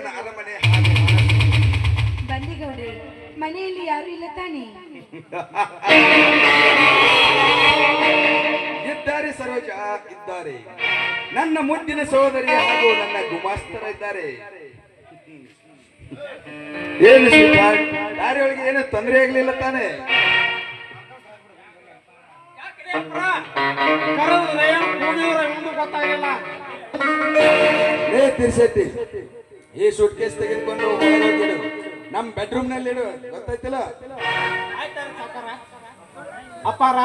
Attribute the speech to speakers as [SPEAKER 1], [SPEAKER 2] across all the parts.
[SPEAKER 1] ನಂಜೇಗೌಡನ ಅರಮನೆ ಹಾಗೆ
[SPEAKER 2] ಬಂದಿಗೌಡ್ರಿ ಮನೆಯಲ್ಲಿ ಯಾರು ಇಲ್ಲ ತಾನೆ?
[SPEAKER 1] ಇದ್ದಾರೆ ಸರೋಜ ಇದ್ದಾರೆ. ನನ್ನ ಮುದ್ದಿನ ಸಹೋದರಿ ಹಾಗೂ ನನ್ನ ಗುಮಾಸ್ತರ ಇದ್ದಾರೆ. ಏನು? ದಾರಿಯೊಳಗೆ ಏನು ತೊಂದರೆ ಆಗ್ಲಿಲ್ಲ ತಾನೆ?
[SPEAKER 3] ಗೊತ್ತಾಗಿಲ್ಲ.
[SPEAKER 1] ಏ ತಿರ್ಸೈತಿ. ಈ ಸೂಟ್ ಕೇಸ್ ತೆಗೆದುಕೊಂಡು ನಮ್ ಬೆಡ್ರೂಮ್ನಲ್ಲಿ ಇಡು. ಗೊತ್ತಾಯ್ತಿಲ್ಲ?
[SPEAKER 3] ಅಪ್ಪಾರ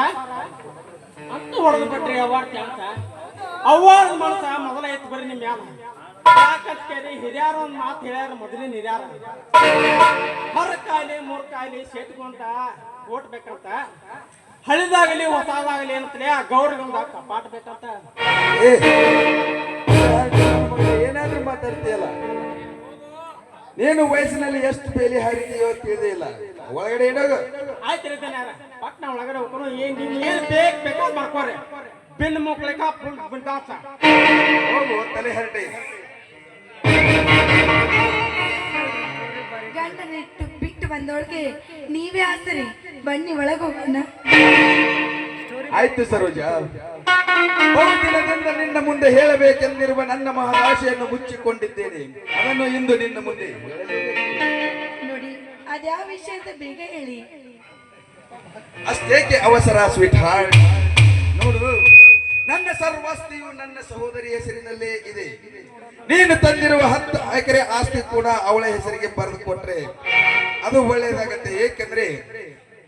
[SPEAKER 3] ಅಂತ ಹೊಡೆದು ಬಿಟ್ರಿ ಅವಾರ್ಡ್ ಕೆಲಸ ಅವಾರ್ಡ್ ಮನಸ ಮೊದಲ ಐತ್ ಬರ್ರಿ ನಿಮ್ ಯಾವ ಕೇಳಿ ಹಿರಿಯಾರ ಒಂದ್ ಮಾತು ಹೇಳ್ಯಾರ ಮೊದಲಿನ ಹಿರಿಯಾರ. ಹೊರ ಕಾಯಿಲೆ ಮೂರ್ ಕಾಯಿಲೆ ಸೇಟ್ಕೊಂತ ಓಟ್ ಬೇಕಂತ. ಹಳಿದಾಗಲಿ ಹೊಸದಾಗಲಿ ಅಂತಲೇ ಆ ಒಂದ ಕಪಾಟ ಬೇಕಂತ.
[SPEAKER 1] ಏನಾದ್ರೂ ಮಾತಾಡ್ತೀಯಲ್ಲ? ನೀನು ವಯಸ್ಸಿನಲ್ಲಿ ಎಷ್ಟು ಬೇಲಿ ಹಾರಿದೆಯೋ ತಿಳಿದೇ ಇಲ್ಲ ಒಳಗಡೆ ಇಡೋದು
[SPEAKER 3] ಆಯ್ತು ಪಟ್ನ ಒಳಗಡೆ ಹೋಗ್ಕೊಂಡು ಏನ್ ನಿಮ್ ಏನ್ ಬೇಕ್ ಬೇಕಾದ್ ಮಾಡ್ಕೋರಿ. ಬೆನ್ನು ಮುಕ್ಳಿಕ ಫುಲ್ ಬಿಂದಾಸ
[SPEAKER 1] ಹೋಗು ತಲೆ ಹರಟೆ.
[SPEAKER 2] ಗಂಡನಿಟ್ಟು ಬಿಟ್ಟು ಬಂದೊಳಗೆ ನೀವೇ ಆಸರಿ ಬನ್ನಿ ಒಳಗೆ ಹೋಗೋಣ.
[SPEAKER 1] ಆಯ್ತು ಸರೋಜ. ಬಹುದಿನದಿಂದ ನಿನ್ನ ಮುಂದೆ ಹೇಳಬೇಕೆಂದಿರುವ ನನ್ನ ಮಹದಾಶೆಯನ್ನು ಮುಚ್ಚಿಕೊಂಡಿದ್ದೇನೆ. ಅದನ್ನು ಇಂದು ನಿನ್ನ ಮುಂದೆ
[SPEAKER 2] ನೋಡಿ ಅದ್ಯಾವ ವಿಷಯದ ಅಂತ ಬೇಗ ಹೇಳಿ.
[SPEAKER 1] ಅಷ್ಟೇಕೆ ಅವಸರ ಸ್ವೀಟ್ ಹಾರ್ಟ್ ನೋಡು ನನ್ನ ಸರ್ವಸ್ತಿಯು ನನ್ನ ಸಹೋದರಿ ಹೆಸರಿನಲ್ಲೇ ಇದೆ. ನೀನು ತಂದಿರುವ ಹತ್ತು ಎಕರೆ ಆಸ್ತಿ ಕೂಡ ಅವಳ ಹೆಸರಿಗೆ ಬರೆದು ಕೊಟ್ರೆ ಅದು ಒಳ್ಳೆಯದಾಗತ್ತೆ. ಏಕೆಂದ್ರೆ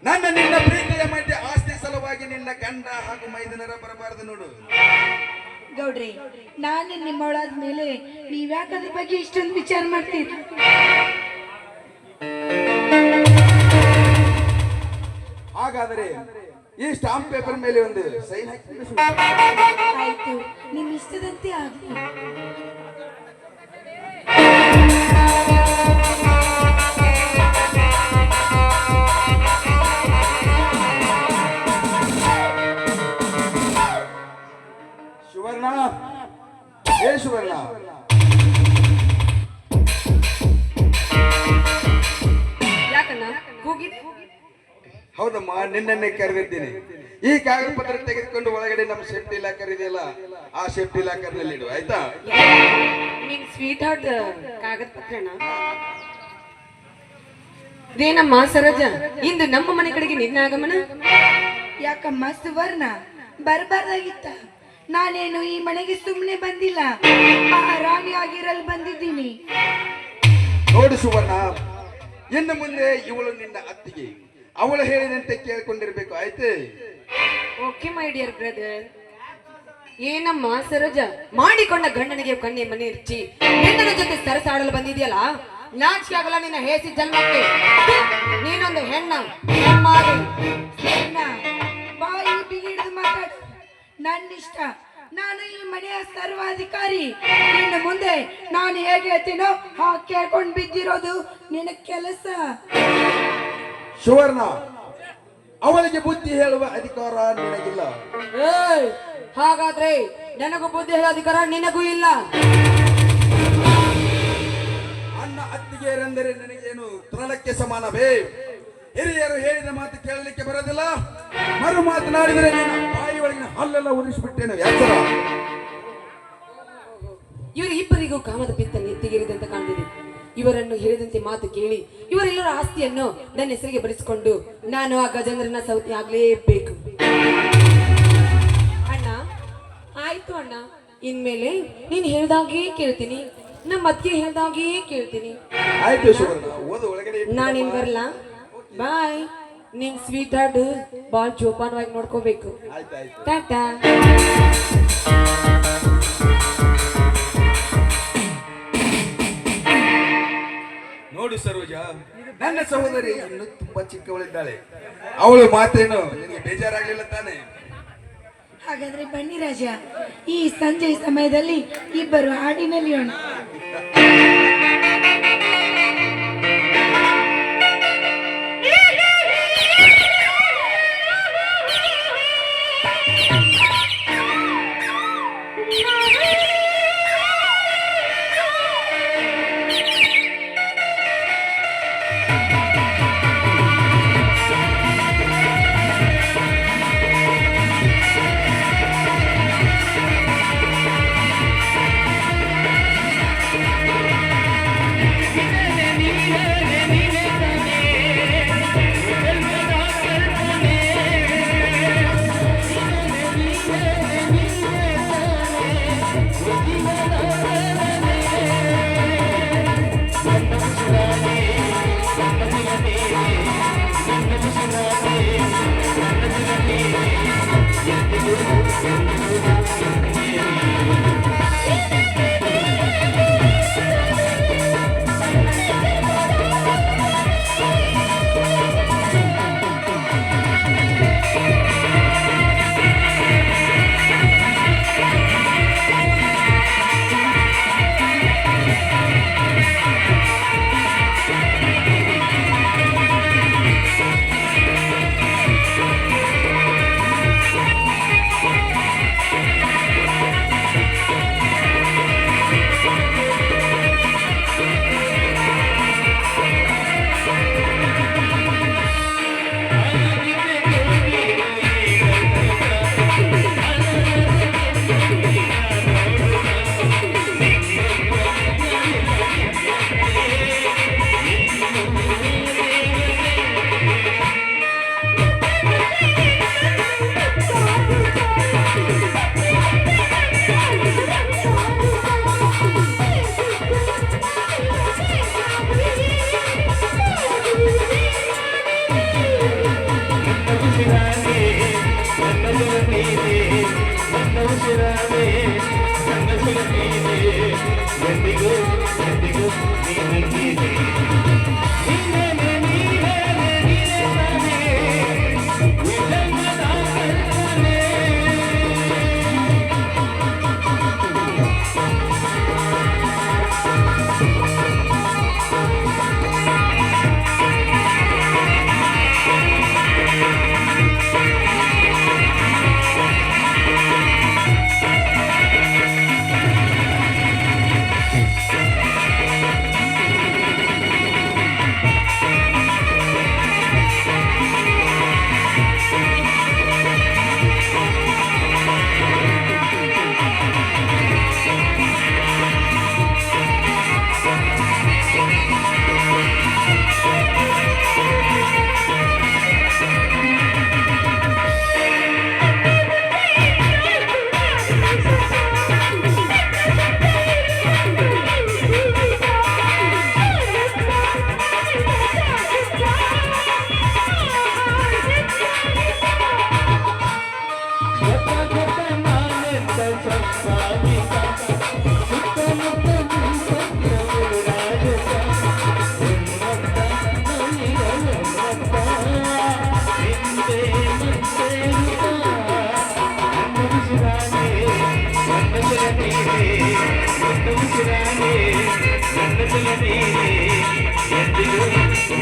[SPEAKER 1] ನನ್ನ ನಿನ್ನ ಪ್ರೀತಿಯ ಮಧ್ಯೆ ಸಲುವಾಗಿ ನಿನ್ನ ಗಂಡ ಹಾಗೂ ಮೈದನರ ಬರಬಾರದು ನೋಡು.
[SPEAKER 2] ಗೌಡ್ರಿ ನಾನು ನಿಮ್ಮೊಳಾದ ಮೇಲೆ ನೀವ್ಯಾಕೆ ಅದ್ರ ಬಗ್ಗೆ ಇಷ್ಟೊಂದು ವಿಚಾರ ಮಾಡ್ತೀರಿ?
[SPEAKER 1] ಹಾಗಾದರೆ ಈ ಸ್ಟಾಂಪ್ ಪೇಪರ್ ಮೇಲೆ ಒಂದು ಸೈನ್ ಹಾಕಿ
[SPEAKER 2] ಆಯ್ತು ನಿಮ್ ಇಷ್ಟದಂತೆ ಆಗ್ಲಿ
[SPEAKER 1] ನಿನ್ನನ್ನೇ ಕರೆದಿದ್ದೀನಿ. ಈ ಕಾಗದ ಪತ್ರ ತೆಗೆದುಕೊಂಡು ಒಳಗಡೆ ನಮ್ಮ ಸೇಫ್ಟಿ ಲಾಕರ್ ಇದೆಯಲ್ಲ ಆ ಸೇಫ್ಟಿ ಲಾಕರ್ನಲ್ಲಿ ಇಡು ಆಯ್ತಾ?
[SPEAKER 4] ನಿನ್ ಸ್ವೀಟ್ ಹಾರ್ಟ್ ಕಾಗದ ಪತ್ರನ ಇದೇನಮ್ಮ ಸರೋಜ ಇಂದು ನಮ್ಮ ಮನೆ ಕಡೆಗೆ ನಿನ್ನ ಆಗಮನ
[SPEAKER 2] ಯಾಕಮ್ಮ ಸುವರ್ಣ ಬರಬಾರ್ದಾಗಿತ್ತ. ನಾನೇನು ಈ ಮನೆಗೆ ಸುಮ್ಮನೆ ಬಂದಿಲ್ಲ. ಆ ರಾಣಿ ಆಗಿರಲ್ ಬಂದಿದ್ದೀನಿ.
[SPEAKER 1] ನೋಡು ಸುವರ್ಣ ಇನ್ನು ಮುಂದೆ ಇವಳು ನಿನ್ನ ಅತ್ತಿಗೆ. ಅವಳು ಹೇಳಿದಂತೆ ಕೇಳ್ಕೊಂಡಿರ್ಬೇಕು ಆಯ್ತು?
[SPEAKER 4] ಓಕೆ ಮೈ ಡಿಯರ್ ಬ್ರದರ್ ಏನಮ್ಮ ಸರೋಜ? ಮಾಡಿಕೊಂಡ ಗಂಡನಿಗೆ ಕಣ್ಣೆ ಮನೆ ಇರ್ಚಿ ಹೆಣ್ಣನ ಜೊತೆ ಸರಸಾಡಲು ಬಂದಿದೆಯಲ್ಲ? ನಾಚಿಕೆ ಆಗಲ್ಲ ನಿನ್ನ ಹೇಸಿ ಜನ್ಮಕ್ಕೆ. ನೀನೊಂದು ಹೆಣ್ಣ.
[SPEAKER 2] ಸುವರ್ಣ, ಬಾಯಿ ನನ್ನ ನನ್ನಿಷ್ಟ. ನಾನು ಈ ಮನೆಯ ಸರ್ವಾಧಿಕಾರಿ. ನಿನ್ನ ಮುಂದೆ ನಾನು ಹೇಗೆ ಹೇಳ್ತೀನೋ ಹಾ ಕೇಳ್ಕೊಂಡು ಬಿದ್ದಿರೋದು ನಿನ್ನ ಕೆಲಸ.
[SPEAKER 1] ಸುವರ್ಣ ಅವಳಿಗೆ ಬುದ್ಧಿ ಹೇಳುವ ಅಧಿಕಾರ ನಿನಗಿಲ್ಲ.
[SPEAKER 4] ಏಯ್ ಹಾಗಾದ್ರೆ ನನಗೂ ಬುದ್ಧಿ ಹೇಳುವ ಅಧಿಕಾರ ನಿನಗೂ ಇಲ್ಲ.
[SPEAKER 1] ಅಣ್ಣ ಅತ್ತಿಗೆಯರೆಂದರೆ ನನಗೇನು ತೃಣಕ್ಕೆ ಸಮಾನವೇ? ಹಿರಿಯರು ಹೇಳಿದ ಮಾತು ಕೇಳಲಿಕ್ಕೆ ಬರೋದಿಲ್ಲ. ಮರು ಮಾತನಾಡಿದರೆ ನಿನ್ನ ಬಾಯಿ ಒಳಗಿನ ಹಲ್ಲೆಲ್ಲ ಉರಿಸಿಬಿಟ್ಟೇನು
[SPEAKER 4] ಇವರು ಇಬ್ಬರಿಗೂ ಕಾಮದ ಪಿತ್ತ ನೆತ್ತಿಗೇರಿದೆ ಅಂತ ಕಾಣ್ತಿದೆ ಇವರನ್ನು ಹೇಳಿದಂತೆ ಮಾತು ಕೇಳಿ ಇವರೆಲ್ಲರ ಆಸ್ತಿಯನ್ನು ನನ್ನ ಹೆಸರಿಗೆ ಬರೆಸಿಕೊಂಡು ನಾನು ಆ ಗಜೇಂದ್ರನ ಸೌತಿ ಆಗ್ಲೇಬೇಕು ಅಣ್ಣ ಆಯ್ತು ಅಣ್ಣ. ಇನ್ಮೇಲೆ ನೀನ್ ಹೇಳ್ದಾಗೇ ಕೇಳ್ತೀನಿ. ನಮ್ಮ ಅತ್ತಿಗೆ ಹೇಳ್ದಾಗೇ ಕೇಳ್ತೀನಿ.
[SPEAKER 1] ಬರಲ್ಲ
[SPEAKER 4] ನಾನಿನ್ ಬರ್ಲಾ? ಬಾಯ್. ನಿನ್ ಸ್ವೀಟ್ ಹಾರ್ಟ್ ಬಾಳ್ ಜೋಪಾನವಾಗಿ ನೋಡ್ಕೋಬೇಕು. ಟಾಟಾ.
[SPEAKER 1] ನೋಡು ಸರೋಜ. ನನ್ನ ಸಹೋದರಿ. ಇನ್ನು ತುಂಬಾ ಚಿಕ್ಕವಳಿದ್ದಾಳೆ. ಅವಳು ಮಾತೇನು ನಿನಗೆ ಬೇಜಾರಾಗ್ಲಿಲ್ಲ ತಾನೆ?
[SPEAKER 2] ಹಾಗಾದ್ರೆ ಬನ್ನಿ ರಾಜ ಈ ಸಂಜೆ ಸಮಯದಲ್ಲಿ ಇಬ್ಬರು ಹಾಡಿನಲ್ಲಿ ಹಾಡಿನಲ್ಲಿಯೋಣ
[SPEAKER 3] ಏ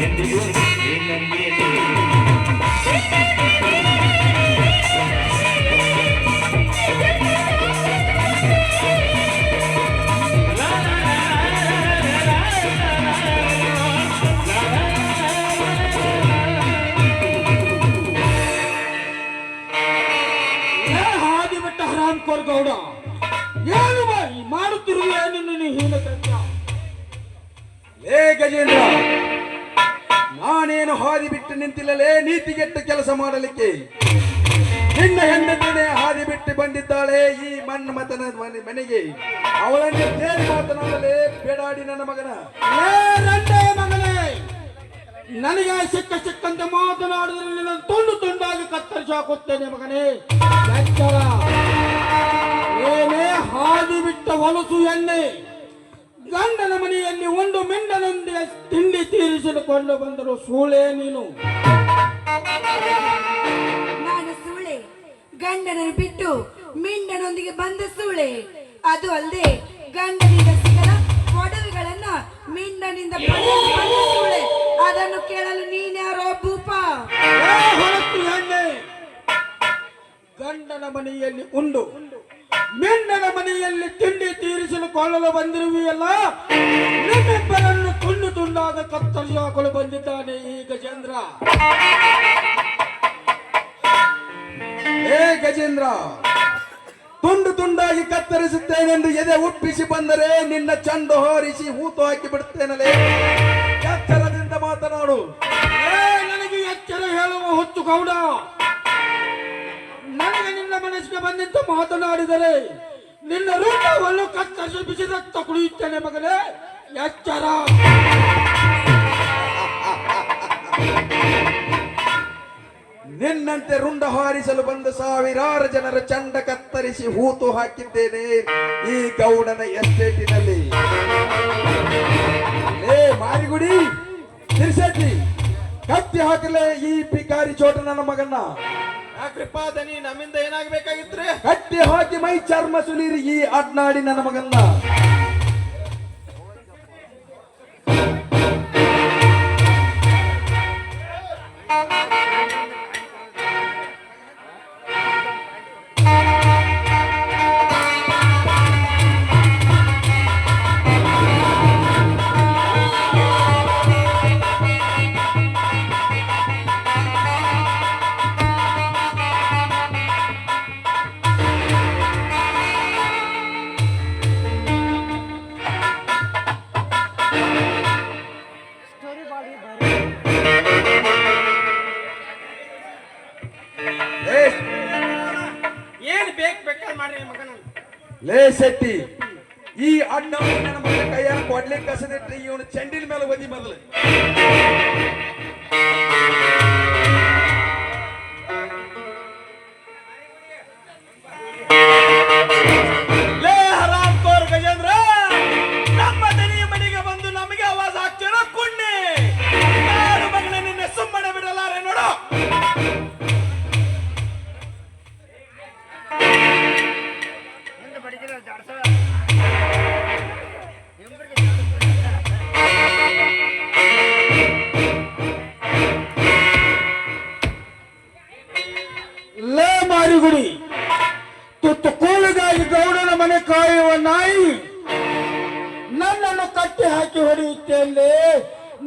[SPEAKER 1] and this is in ಮಾಡಲಿಕ್ಕೆ ನಿನ್ನ ಹೆಂಡತಿನೇ ಹಾದಿ ಬಿಟ್ಟು ಬಂದಿದ್ದಾಳೆ ಈ ಮಣ್ಣು ಮತನ ಮನೆಗೆ. ಅವಳನ್ನು ಸೇರಿ ಬೇಡಾಡಿ ನನ್ನ ಮಗನ.
[SPEAKER 3] ಮಗನೇ! ನನಗೆ ಸಿಕ್ಕ ಸಿಕ್ಕಂತೆ ಮಾತನಾಡಿದ್ರೆ ನಿನ್ನ ತುಂಡು ತುಂಡಾಗಿ ಕತ್ತರಿಸಿ ಹಾಕುತ್ತೇನೆ ಮಗನೇ. ಏನೇ ಹಾದಿ ಬಿಟ್ಟ ಹೊಲಸು ಎಣ್ಣೆ, ಗಂಡನ ಮನೆಯಲ್ಲಿ ಒಂದು ಮೆಂಡನೊಂದಿಗೆ ತಿಂಡಿ ತೀರಿಸಿಕೊಂಡು ಬಂದರು ಸೂಳೆ ನೀನು.
[SPEAKER 2] ನಾನು ಸೂಳೆ ಗಂಡನನ್ನು ಬಿಟ್ಟು ಮಿಂಡನೊಂದಿಗೆ ಬಂದ ಸೂಳೆ ಅದು ಅಲ್ಲದೆ ಗಂಡನಿಂದ ಸಿಗದ ಒಡವೆಗಳನ್ನ ಮಿಂಡನಿಂದ ಸೂಳೆ ಅದನ್ನು ಕೇಳಲು ನೀನ್ಯಾರೋ ಭೂಪ?
[SPEAKER 3] ಗಂಡನ ಮನೆಯಲ್ಲಿ ಉಂಡು. ಮಿಂಡನ ಮನೆಯಲ್ಲಿ ತಿಂಡಿ ತೀರಿಸಲು ಕೊಳ್ಳಲು ಬಂದಿರುವೆಯಲ್ಲ? ನಿಮ್ಮಿಬ್ಬರನ್ನು ತುಂಡು ತುಂಡಾಗ ಕತ್ತರಿಸಿ ಹಾಕಲು ಬಂದಿದ್ದಾನೆ ಈ ಗಜೇಂದ್ರ
[SPEAKER 1] ಏ ಗಜೇಂದ್ರ ತುಂಡು ತುಂಡಾಗಿ ಕತ್ತರಿಸುತ್ತೇನೆಂದು ಎದೆ ಉಪ್ಪಿಸಿ ಬಂದರೆ ನಿನ್ನ ಚಂಡು ಹೋರಿಸಿ ಹೂತು ಹಾಕಿ ಬಿಡುತ್ತೇನಲೇ ಎಚ್ಚರದಿಂದ ಮಾತನಾಡು.
[SPEAKER 3] ನನಗೆ ಎಚ್ಚರ ಹೇಳುವ ಹೊತ್ತು ಗೌಡ. ಮನಸ್ಸಿಗೆ ಬಂದಂತೆ ಮಾತನಾಡಿದರೆ, ನಿನ್ನ ರೂಪವನ್ನು ಕತ್ತರಿಸಿ ಬಿಸಿ ರಕ್ತ ಕುಡಿಯುತ್ತೇನೆ ಮಗನೇ. ಎಚ್ಚರ.
[SPEAKER 1] ನಿನ್ನಂತೆ ರುಂಡ ಹಾರಿಸಲು ಬಂದ ಸಾವಿರಾರು ಜನರ ಚಂಡ ಕತ್ತರಿಸಿ ಹೂತು ಹಾಕಿದ್ದೇನೆ ಈ ಗೌಡನ ಎಸ್ಟೇಟಿನಲ್ಲಿ. ಮಾರಿಗುಡಿ ತಿರ್ಸಟ್ಟಿ ಕತ್ತಿ ಹಾಕಲೇ ಈ ಪಿಕಾರಿ ಚೋಟ ನನ್ನ ಮಗನ್ನ.
[SPEAKER 3] ಯಾಕ್ರಿಪ್ಪ ದನಿ ನಮ್ಮಿಂದ ಏನಾಗಬೇಕಾಗಿತ್ರಿ?
[SPEAKER 1] ಕಟ್ಟಿ ಹಾಕಿ ಮೈ ಚರ್ಮ ಸುಲಿರಿ ಈ ಅಡ್ನಾಡಿ ನನ್ನ ಮಗನ್ನ. ಲೇ ಶೆಟ್ಟಿ ಈ ಅಣ್ಣ ನನ್ನ ಮಗನ ಕೈಯಾಗ ಕೊಡ್ಲಿಕ್ಕೆ ಕಸದಿಟ್ರಿ ಇವನು ಚೆಂಡಿನ ಮೇಲೆ ಒದಿ ಮೊದಲು.
[SPEAKER 5] ಕಾಯುವ ನಾಯಿ ನನ್ನನ್ನು ಕಟ್ಟಿ ಹಾಕಿ ಹೊಡೆಯುತ್ತೇನೆ.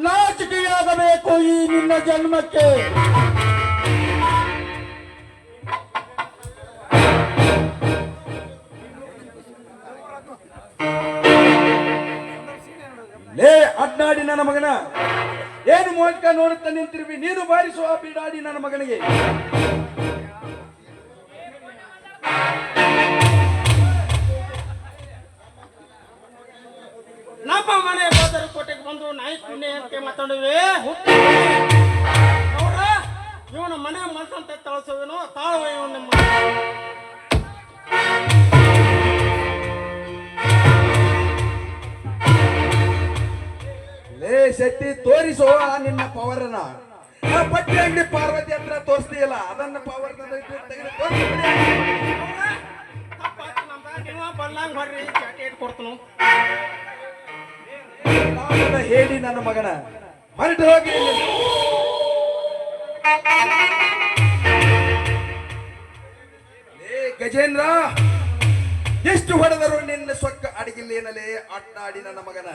[SPEAKER 5] ನಾಚಿಕೆಯಾಗಬೇಕು ಈ ನಿನ್ನ ಜನ್ಮಕ್ಕೆ.
[SPEAKER 1] ಲೇ ಅಡ್ನಾಡಿ ನನ್ನ ಮಗನ. ಏನು ಮೋಹಕ ನೋಡುತ್ತಾ ನಿಂತಿರುವಿ? ನೀನು ಬಾರಿಸುವ ಬಿಡಾಡಿ ಬೀಡಾಡಿ ನನ್ನ ಮಗನಿಗೆ.
[SPEAKER 3] ಬಂದು ನಾಯಿ ಕುಣ್ಣೆ ಅಂತ ಮಾತಾಡುವೆ ನೋಡ್ರ ಇವನ ಮನೆ ಮನಸ್ಸಂತೆ ತಳಸುವೇನು ತಾಳುವ ಇವನ್ ನಿಮ್ಮ
[SPEAKER 1] ಲೇ ಶಕ್ತಿ ತೋರಿಸೋ ನಿನ್ನ ಪವರನ ಪಟ್ಟಿ ಅಂಗಡಿ ಪಾರ್ವತಿ ಹತ್ರ ತೋರಿಸ್ತೀಯಲ್ಲ ಅದನ್ನ ಪವರ್
[SPEAKER 3] ಬಂದಂಗ್ ಹೊಡ್ರಿ ಚಾಟಿ ಕೊಡ್ತನು.
[SPEAKER 1] ಕಾಮದ ಹೇಳಿ ನನ್ನ ಮಗನ. ಹೊರಟು ಹೋಗಿ ಗಜೇಂದ್ರ, ಎಷ್ಟು ಹೊಡೆದರು ನಿನ್ನ ಸೊಕ್ಕ ಅಡಗಿಲ್ಲೇನಲೇ? ಅಡ್ಡಾಡಿ ನನ್ನ ಮಗನ.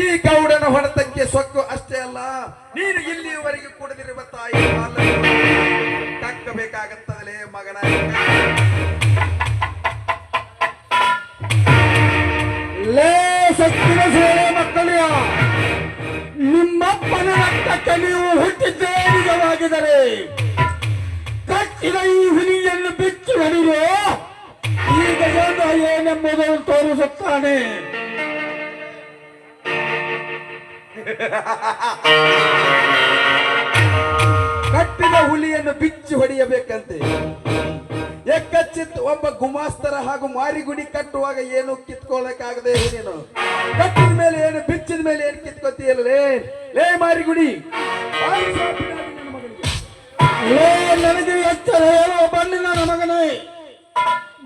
[SPEAKER 1] ಈ ಗೌಡನ ಹೊಡೆತಕ್ಕೆ ಸೊಕ್ಕು ಅಷ್ಟೇ ಅಲ್ಲ, ನೀನು ಇಲ್ಲಿಯವರೆಗೆ ಕುಡಿದಿರುವ ತಾಯಿ ತಕ್ಕಬೇಕಾಗತ್ತದಲೇ ಮಗನ.
[SPEAKER 5] ಸತ್ತಿನ ಸೇವೆ ಮಕ್ಕಳಿಯ ನಿಮ್ಮಪ್ಪನ ರಕ್ತಕ್ಕೆ ನೀವು ಹುಟ್ಟಿದ್ದೇ ನಿಜವಾಗಿದರೆ ಕಟ್ಟಿದ ಈ ಹುಲಿಯನ್ನು ಬಿಚ್ಚಿ ಹೊಡಿರು ಈ ಗಜೇಂದ್ರ ಏನೆಂಬುದನ್ನು ತೋರಿಸುತ್ತಾನೆ.
[SPEAKER 1] ಕಟ್ಟಿದ ಹುಲಿಯನ್ನು ಬಿಚ್ಚಿ ಹೊಡೆಯಬೇಕಂತೆ. ಎಕ್ಕಚ್ಚಿತ್ ಒಬ್ಬ ಗುಮಾಸ್ತರ ಹಾಗೂ ಮಾರಿಗುಡಿ ಕಟ್ಟುವಾಗ ಏನು ಕಿತ್ಕೊಳ್ಳಕ್ಕಾಗದೆ ನೀನು. ಕಟ್ಟಿದ ಮೇಲೆ ಏನು, ಬಿಚ್ಚಿದ ಮೇಲೆ ಏನು ಕಿತ್ಕೊತೀಯಲ್ಲ ಲೇ ಮಾರಿಗುಡಿ.
[SPEAKER 5] ನನಗೆ ಎಚ್ಚರ ಹೇಳುವ ಬನ್ನಿ ನನ್ನ ಮಗನೇ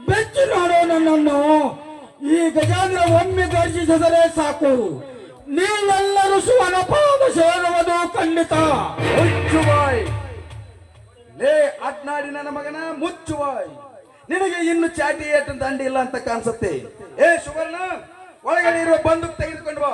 [SPEAKER 5] ಬೆಚ್ಚು ನೋಡು ನನ್ನನ್ನು. ಈ ಗಜಾಂದ್ರ ಒಮ್ಮೆ ಗರ್ಜಿಸಿದರೆ ಸಾಕು. ನೀವೆಲ್ಲರೂ ಸುವನಪಾದ ಪಾದ ಸೇರುವುದು ಖಂಡಿತ.
[SPEAKER 1] ಮುಚ್ಚುವಾಯ್ ಲೇ ಅಡ್ನಾಡಿ ನನ್ನ ಮಗನ ಮುಚ್ಚುವ ನಿನಗೆ ಇನ್ನು ಚಾಟಿ ಏಟು ದಂಡಿ ಇಲ್ಲ ಅಂತ ಕಾಣಿಸುತ್ತೆ. ಏ, ಸುವರ್ಣ, ಒಳಗಡೆ ಇರುವ ಬಂದೂಕ್ ತೆಗೆದುಕೊಂಡು ಬಾ.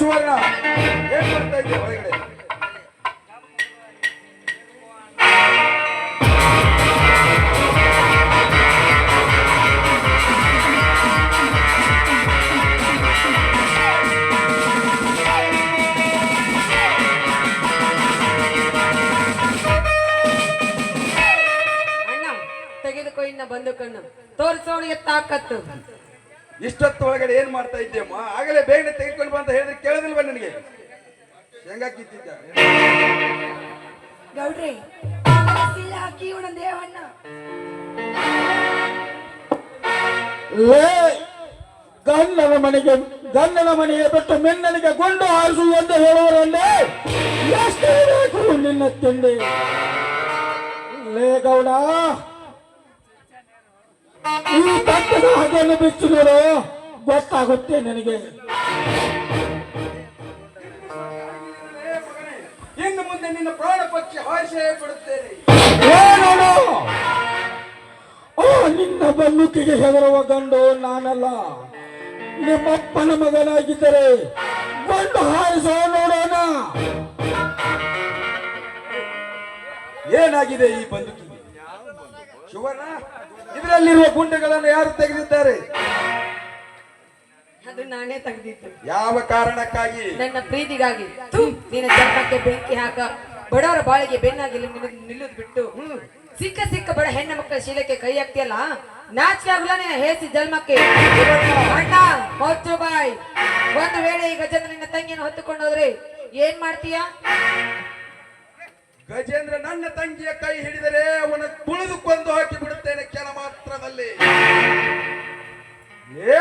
[SPEAKER 1] suena. ಒಳಗಡೆ ಏನ್ ಮಾಡ್ತಾ ಇದ್ದೇಮ್ಮ ಆಗಲೇ ಬೇಗನೆ ತೆಗೆದುಕೊಂಡು ಬಂತ ಅಂತ ಹೇಳಿದ್ರೆ ಕೇಳೋದಿಲ್ವಾ ನನಗೆ? ಶೇಂಗಾ ಕಿತ್ತಿದ್ದ?
[SPEAKER 2] ಗೌಡ್ರಿ ಹಾಕಿ ದೇವಣ್ಣ.
[SPEAKER 5] ಲೇ ಗಂಡನ ಮನೆಗೆ ಗಂಡನ ಮನೆಗೆ ಬಿಟ್ಟು ಮೆನ್ನನಿಗೆ ಗುಂಡು ಹಾರಿಸು ಎಂದು ಹೇಳುವರಲ್ಲೇ ಎಷ್ಟೇ ಬೇಕು ನಿನ್ನ ತಿಂಡಿ. ಲೇ ಗೌಡ ಈ ತಟ್ಟದ ಹಾಗೆಯನ್ನು ಬಿಚ್ಚು ನೋಡು ಗೊತ್ತಾಗುತ್ತೆ ನನಗೆ.
[SPEAKER 1] ಇನ್ನು ಮುಂದೆ ನಿನ್ನ ಪ್ರಾಣ ಪಕ್ಷಿ ಹಾರಿಸೇ ಬಿಡುತ್ತೇನೆ.
[SPEAKER 5] ಓ ನಿನ್ನ ಬಲ್ಲುಕಿಗೆ ಹೆದರುವ ಗಂಡು ನಾನಲ್ಲ. ನಿಮ್ಮಪ್ಪನ ಮಗನಾಗಿದ್ದರೆ ಗಂಡು ಹಾರಿಸೋ ನೋಡೋಣ.
[SPEAKER 1] ಏನಾಗಿದೆ ಈ ಬಂದುಕಿಗೆ? ಶಿವಣ್ಣ ಇದರಲ್ಲಿರುವ ಗುಂಡೆಗಳನ್ನು ಯಾರು ತೆಗೆದಿದ್ದಾರೆ?
[SPEAKER 4] ಅದು ನಾನೇ ತೆಗೆದಿತ್ತು
[SPEAKER 1] ಯಾವ ಕಾರಣಕ್ಕಾಗಿ?
[SPEAKER 4] ನನ್ನ ಪ್ರೀತಿಗಾಗಿ. ನೀನು ನಿನ್ನ ಜನ್ಮಕ್ಕೆ ಬೆಂಕಿ ಹಾಕ ಬಡವರ ಬಾಳಿಗೆ ಬೆನ್ನಾಗಿ ನಿಲ್ಲುದು ಬಿಟ್ಟು. ಸಿಕ್ಕ ಸಿಕ್ಕ ಬಡ ಹೆಣ್ಣು ಮಕ್ಕಳ ಶೀಲಕ್ಕೆ ಕೈ ಹಾಕ್ತಿಯಲ್ಲ? ನಾಚಿಕೆ ಆಗಲ್ಲ ನಿನ್ನ ಹೇಸಿ ಜನ್ಮಕ್ಕೆ. ಅಣ್ಣ ಬಾಯ್. ಒಂದು ವೇಳೆ ಈ ಗಜೇಂದ್ರ ನಿನ್ನ ತಂಗಿಯನ್ನು ಹೊತ್ತುಕೊಂಡು ಹೋದ್ರೆ ಏನ್ ಮಾಡ್ತೀಯಾ?
[SPEAKER 1] ಗಜೇಂದ್ರ ನನ್ನ ತಂಗಿಯ ಕೈ ಹಿಡಿದರೆ ಅವನ ತುಳಿದು ಕೊಂದು ಹಾಕಿ ಬಿಡುತ್ತೇನೆ ಕೆಲ ಮಾತ್ರದಲ್ಲಿ. ಏ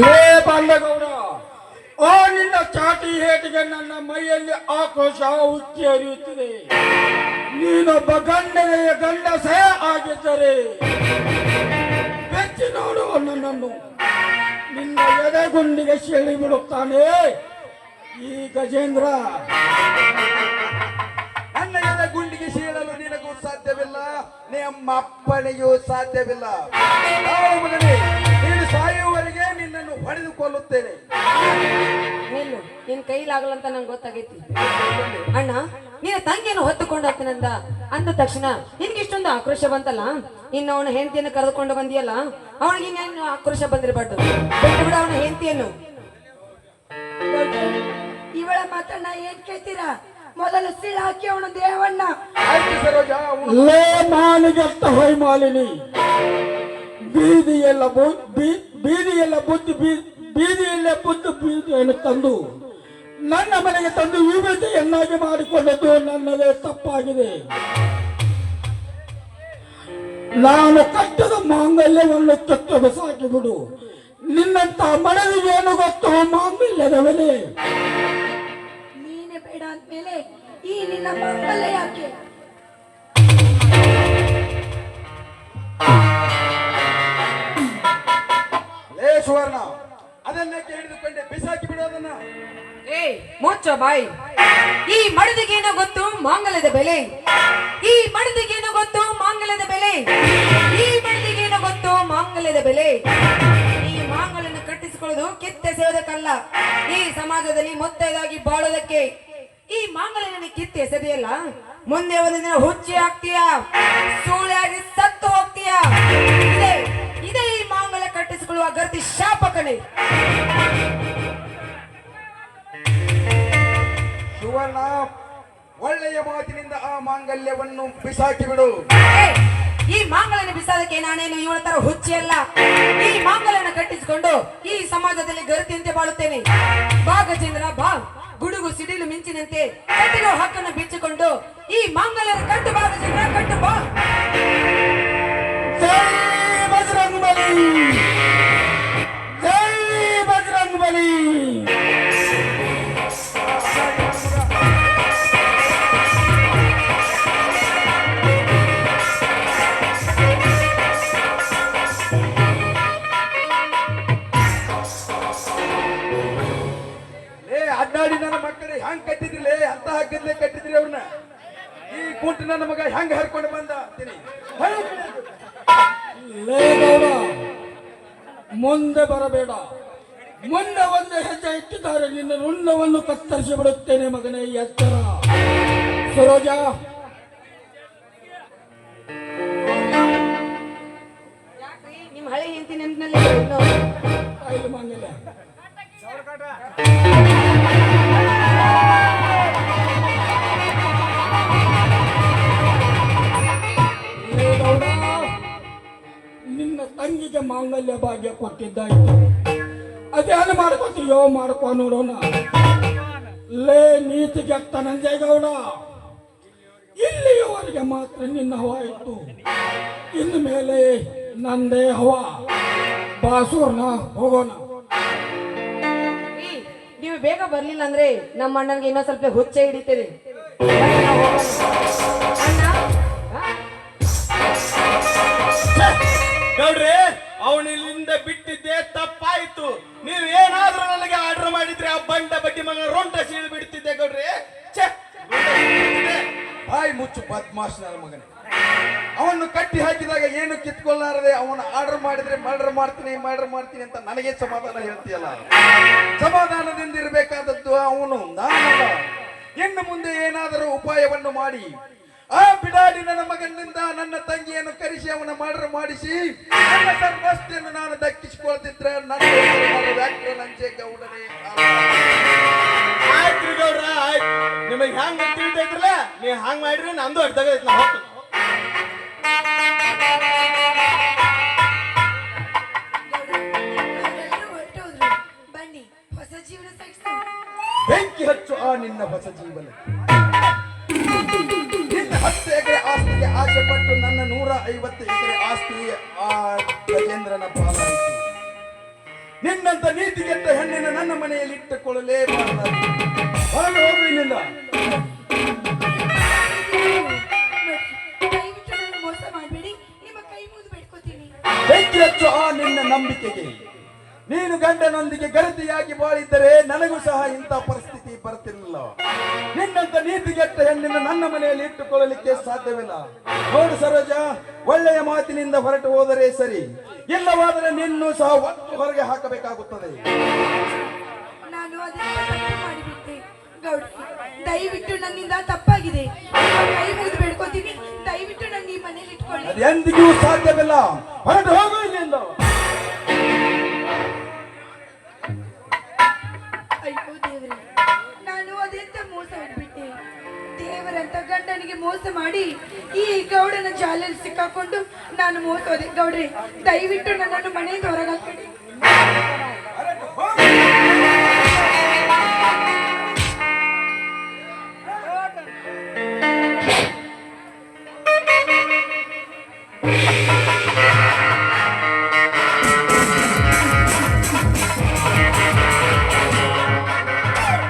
[SPEAKER 5] ಲೇ ಬಾಂಡಗೌಡ ಆ ನಿನ್ನ ಚಾಟಿ ಹೇಟಿಗೆ ನನ್ನ ಮೈಯಲ್ಲಿ ಆಕ್ರೋಶ ಉಚ್ಚಿ ಹರಿಯುತ್ತಿದೆ. ನೀನೊಬ್ಬ ಗಂಡನೆಯ ಗಂಡಸೇ ಆಗಿದ್ದರೆ ಬೆಚ್ಚಿ ನೋಡು ನನ್ನನ್ನು ನಿನ್ನ ಎದೆಗುಂಡಿಗೆ ಸೆಳಿ ಬಿಡುತ್ತಾನೆ ಈ ಗಜೇಂದ್ರ
[SPEAKER 1] ನನ್ನ ಗುಂಡಿಗೆ ಸೀಳಲು ನಿನಗೂ ಸಾಧ್ಯವಿಲ್ಲ. ನಿಮ್ಮ ಅಪ್ಪನಿಗೂ ಸಾಧ್ಯವಿಲ್ಲ. ನೀನು ಸಾಯುವವರೆಗೆ ನಿನ್ನನ್ನು ಹೊಡೆದು ಕೊಲ್ಲುತ್ತೇನೆ
[SPEAKER 4] ನಿಲ್ಲು ನಿನ್ ಕೈಲಾಗಲಂತ ನಂಗೆ ಗೊತ್ತಾಗೈತಿ. ಅಣ್ಣ, ನಿನ್ನ ತಂಗಿಯನ್ನು ಹೊತ್ತುಕೊಂಡು ಹೋಗ್ತಾನಂದ. ಅಂದ ತಕ್ಷಣ ನಿನ್ಗೆ ಇಷ್ಟೊಂದು ಆಕ್ರೋಶ ಬಂತಲ್ಲ? ಇನ್ನು ಅವನ ಹೆಂಡತಿಯನ್ನು ಕರೆದುಕೊಂಡು ಬಂದಿಯಲ್ಲ? ಅವನಿಗೆ ಇನ್ನೇನು ಆಕ್ರೋಶ ಬಂದಿರಬಾರ್ದು. ಬಿಟ್ಟು ಬಿಡ ಅವನ ಹೆಂಡತಿಯನ್ನು.
[SPEAKER 2] ಇವಳ ಮಾತನ್ನ ಏನ್ ಕೇಳ್ತೀರಾ? ಮೊದಲು ಶ್ರೀ ಹಾಕಿ ಅವನು ದೇವಣ್ಣ.
[SPEAKER 5] ಲೇ ಮಾಲಿಗೆತ್ತ ಹೊಯ್ ಮಾಲಿನಿ ಬೀದಿಯೆಲ್ಲ ಬೀದಿಯೆಲ್ಲ ಬುದ್ಧಿ ಬೀದಿಯಲ್ಲೇ ಬುದ್ಧಿ ಬೀದಿಯನ್ನು ತಂದು ನನ್ನ ಮನೆಗೆ ತಂದು ವಿಭಜೆಯನ್ನಾಗಿ ಮಾಡಿಕೊಂಡದ್ದು ನನ್ನದೇ ತಪ್ಪಾಗಿದೆ. ನಾನು ಕಟ್ಟದ ಮಾಂಗಲ್ಯವನ್ನು ಕೆತ್ತು ಬೆಸಾಕಿ ಬಿಡು ನಿನ್ನಂತ ಮನವಿ ಏನು ಗೊತ್ತು ಮಾಂಗಲ್ಯದ ಬೆಲೆ
[SPEAKER 2] ನೀನೆ ಬೇಡ ಅಂದ್ಮೇಲೆ ಈ ನಿನ್ನ ಮಾಂಗಲ್ಯ ಯಾಕೆ?
[SPEAKER 1] ಲೇ ಸುವರ್ಣ ಅದನ್ನ ಹಿಡಿದುಕೊಂಡೆ ಬಿಸಾಕಿ ಬಿಡೋದನ್ನ.
[SPEAKER 4] ಏ ಮೋಚ ಬಾಯಿ. ಈ ಮಡದಿಗೇನು ಗೊತ್ತು ಮಾಂಗಲ್ಯದ ಬೆಲೆ. ಈ ಮಡದಿಗೇನು ಗೊತ್ತು ಮಾಂಗಲ್ಯದ ಬೆಲೆ. ಈ ಮಡದಿಗೇನು ಗೊತ್ತು ಮಾಂಗಲ್ಯದ ಬೆಲೆ. ಈ ಮಾಂಗಲ್ಯನ ಕಟ್ಟಿಸಿಕೊಳ್ಳೋದು ಕಿತ್ತೆಸೆಯೋದಕ್ಕಲ್ಲ ಈ ಸಮಾಜದಲ್ಲಿ ಮುತ್ತೈದಾಗಿ ಬಾಳೋದಕ್ಕೆ ಈ ಮಾಂಗಲ್ಯನ ಕಿತ್ತೆ ಎಸೆದೆಯಲ್ಲ? ಮುಂದೆ ಒಂದು ದಿನ ಹುಚ್ಚಿ ಹಾಕ್ತೀಯ ಸೂಳೆಯಾಗಿ ಸತ್ತು ಹೋಗ್ತೀಯ? ಇದೇ ಇದೇ ಈ ಮಾಂಗಲ್ಯ ಕಟ್ಟಿಸಿಕೊಳ್ಳುವ ಗರ್ತಿ ಶಾಪಕನೇ
[SPEAKER 1] ಸುವರ್ಣ ಒಳ್ಳೆಯ ಮಾತಿನಿಂದ ಆ ಮಾಂಗಲ್ಯವನ್ನು ಬಿಸಾಕಿ ಬಿಡು
[SPEAKER 4] ಈ ಮಾಂಗಲ್ಯನ ಬಿಸಾದಕ್ಕೆ ನಾನೇನು ಇವಳ ತರ ಹುಚ್ಚಿ ಅಲ್ಲ ಈ ಮಾಂಗಲ್ಯನ ಕಟ್ಟಿಸಿಕೊಂಡು ಈ ಸಮಾಜದಲ್ಲಿ ಗರುತಿಯಂತೆ ಬಾಳುತ್ತೇನೆ. ಬಾ ಗಜೇಂದ್ರ, ಬಾ. ಗುಡುಗು ಸಿಡಿಲು ಮಿಂಚಿನಂತೆ ಕಟ್ಟಿರೋ ಹಕ್ಕನ್ನು ಬಿಚ್ಚಿಕೊಂಡು ಈ ಮಾಂಗಲ್ಯನ ಕಟ್ಟು ಬಾ ಗಜೇಂದ್ರ, ಕಟ್ಟು ಬಾ.
[SPEAKER 1] ಮಕ್ಕಳಿಗೆ ಕಟ್ಟಿದ್ರಿ ಕಟ್ಟಿದ್ರಿಲೇ ಅಂತ ಹಾಕಿದ್ಲೆ ಕಟ್ಟಿದ್ರಿ ಅವ್ರನ್ನ. ಈ ಕುಂಟು ನನ್ನ ಮಗ ಹೆಂಗ್ ಹರ್ಕೊಂಡು ಬಂದ ಅಂತೀನಿ.
[SPEAKER 5] ಮುಂದೆ ಬರಬೇಡ. ಮುಂದೆ ಒಂದು ಹೆಜ್ಜೆ ಇಟ್ಟಿದ್ದಾರೆ ನಿನ್ನ ರುಂಡವನ್ನು ಕತ್ತರಿಸಿ ಬಿಡುತ್ತೇನೆ ಮಗನೇ ಎತ್ತರ. ಸರೋಜ!
[SPEAKER 4] ನಿಮ್ ಹಳೆ ಹೆಂಡತಿ ನೆನಪಿನಲ್ಲಿ
[SPEAKER 5] ತಂಗಿಗೆ ಮಾಂಗಲ್ಯ ಭಾಗ್ಯ ಕೊಟ್ಟಿದ್ದಾಯ್ತು ಅದೇನು ಮಾಡ್ಕೊತೀಯೋ? ಮಾಡ್ಕೊ ನೋಡೋಣ. ಲೇ ನೀತಿಗೆ ನಂಜಯ ಗೌಡ ಇಲ್ಲಿಯವರೆಗೆ ಮಾತ್ರ ನಿನ್ನ ಹವಾ ಇತ್ತು. ಇನ್ನು ಮೇಲೆ ನಂದೇ ಹವಾ. ಬಾಸೂರ್ನ ಹೋಗೋಣ.
[SPEAKER 4] ನೀವು ಬೇಗ ಬರ್ಲಿಲ್ಲ ಅಂದ್ರೆ ನಮ್ಮ ಅಣ್ಣನ್ಗೆ ಇನ್ನೊಂದ್ ಸ್ವಲ್ಪ ಹುಚ್ಚೆ ಹಿಡಿತೀರಿ. ಬನ್ನಿ ನಾವು ಹೋಗೋಣ. ಅಣ್ಣ ಆ?
[SPEAKER 3] ಗೌಡ್ರಿ ಅವನು ಇಲ್ಲಿಂದ ಬಿಟ್ಟಿದ್ದೆ ತಪ್ಪಾಯ್ತು ನೀವು ಏನಾದ್ರೂ ನನಗೆ ಆರ್ಡರ್ ಮಾಡಿದ್ರೆ ಆ ಬಂಡ ಬಡ್ಡಿ ಮಗ ರೊಂಟ ಸೀಳು ಬಿಡ್ತಿದ್ದೆ ಗುಂಡ
[SPEAKER 1] ಬಾಯಿ ಮುಚ್ಚು ಬದ್ಮಾಶ್ ನನ್ನ ಮಗನೇ ಅವನು ಕಟ್ಟಿ ಹಾಕಿದಾಗ ಏನು ಕಿತ್ಕೊಳ್ಳಾರದೆ ಅವನು ಆರ್ಡರ್ ಮಾಡಿದ್ರೆ ಮರ್ಡರ್ ಮಾಡ್ತೀನಿ ಮರ್ಡರ್ ಮಾಡ್ತೀನಿ ಅಂತ ನನಗೆ ಸಮಾಧಾನ ಹೇಳ್ತೀಯಲ್ಲ ಸಮಾಧಾನದಿಂದ ಇರಬೇಕಾದದ್ದು ಅವನು, ನಾನಲ್ಲ ಇನ್ನು ಮುಂದೆ ಏನಾದರೂ ಉಪಾಯವನ್ನು ಮಾಡಿ ಆ ಬಿಡಾಡಿ ನನ್ನ ಮಗನಿಂದ ನನ್ನ ತಂಗಿಯನ್ನು ಕರೆಸಿ ಅವನ ಮರ್ಡರ್ ಮಾಡಿಸಿ ನನ್ನ ಸರ್ವಸ್ತಿಯನ್ನು ನಾನು ದಕ್ಕಿಸಿಕೊಳ್ತಿದ್ರೆ ನನ್ನ ವ್ಯಾಕ್ರ ನಂಜೆ ಗೌಡನೇ
[SPEAKER 3] ಆಯ್ತು ಗೌಡ್ರ ಆಯ್ತು. ನಿಮಗೆ ಹ್ಯಾಂಗ ತಿಳಿತೈತ್ರಲ್ಲ? ನೀವು ಹ್ಯಾಂಗ ಮಾಡಿದ್ರೆ ನಂದು ಅಡ್ದಾಗ ಐತ್ ನಾ ಹೋಗ್ತೀನಿ.
[SPEAKER 2] ಹೊರಟೋದ್ರು ಬನ್ನಿ ಹೊಸ ಜೀವನ ಸಾಗಿಸೋಣ
[SPEAKER 1] ಬೆಂಕಿ ಹಚ್ಚು ಆ ನಿನ್ನ ಹೊಸ ಜೀವನ. ನಿನ್ನ ಹತ್ತು ಎಕರೆ ಆಸ್ತಿಗೆ ಆಸೆ ಪಟ್ಟು ನನ್ನ ನೂರ ಐವತ್ತು ಎಕರೆ ಆಸ್ತಿ ಆ ಗಜೇಂದ್ರನ ಪಾಲಾಯಿತು. ನಿನ್ನಂತ ನೀತಿಗೆಟ್ಟ ಹೆಣ್ಣಿನ ನನ್ನ ಮನೆಯಲ್ಲಿ ಇಟ್ಟುಕೊಳ್ಳಲೇಬಾರದು. ಹೊರಗೆ ಹೋಗು ಇಲ್ಲಿಂದ. ಬೆಂಕಿ ಹಚ್ಚು ಆ ನಿನ್ನ ನಂಬಿಕೆಗೆ. ನೀನು ಗಂಡನೊಂದಿಗೆ ಗರತಿಯಾಗಿ ಬಾಳಿದ್ದರೆ ನನಗೂ ಸಹ ಇಂಥ ಪರಿಸ್ಥಿತಿ ಬರ್ತಿರಲಿಲ್ಲ. ನಿನ್ನಂತ ನೀತಿಗೆಟ್ಟ ಹೆಣ್ಣಿನ ನನ್ನ ಮನೆಯಲ್ಲಿ ಇಟ್ಟುಕೊಳ್ಳಲಿಕ್ಕೆ ಸಾಧ್ಯವಿಲ್ಲ. ನೋಡು ಸರೋಜ ಒಳ್ಳೆಯ ಮಾತಿನಿಂದ ಹೊರಟು ಹೋದರೆ ಸರಿ. ಇಲ್ಲವಾದರೆ ನಿನ್ನೂ ಸಹ ಒಟ್ಟು ಹೊರಗೆ ಹಾಕಬೇಕಾಗುತ್ತದೆ.
[SPEAKER 2] ನಾನು ಮಾಡಿಬಿಟ್ಟೆ. ದಯವಿಟ್ಟು ನನ್ನಿಂದ ತಪ್ಪಾಗಿದೆ. ಕೈ ಮುಗಿದು ಬೇಡ್ಕೋತೀನಿ. ದಯವಿಟ್ಟು ನನ್ನ ಈ ಮನೆಯಲ್ಲಿ ಇಟ್ಕೊಳ್ಳಿ.
[SPEAKER 1] ಅದು ಎಂದಿಗೂ ಸಾಧ್ಯವಿಲ್ಲ. ಹೊರಟು ಹೋಗು ಇಲ್ಲಿಂದ
[SPEAKER 2] ಗಂಡನಿಗೆ ಮೋಸ ಮಾಡಿ ಈ ಗೌಡನ ಜಾಲಲ್ಲಿ ಸಿಕ್ಕಾಕೊಂಡು ನಾನು ಮೋಸ ಹೋದೆ ಗೌಡ್ರಿ, ದಯವಿಟ್ಟು ನನ್ನನ್ನು ಮನೆಯಿಂದ ಹೊರಗೆ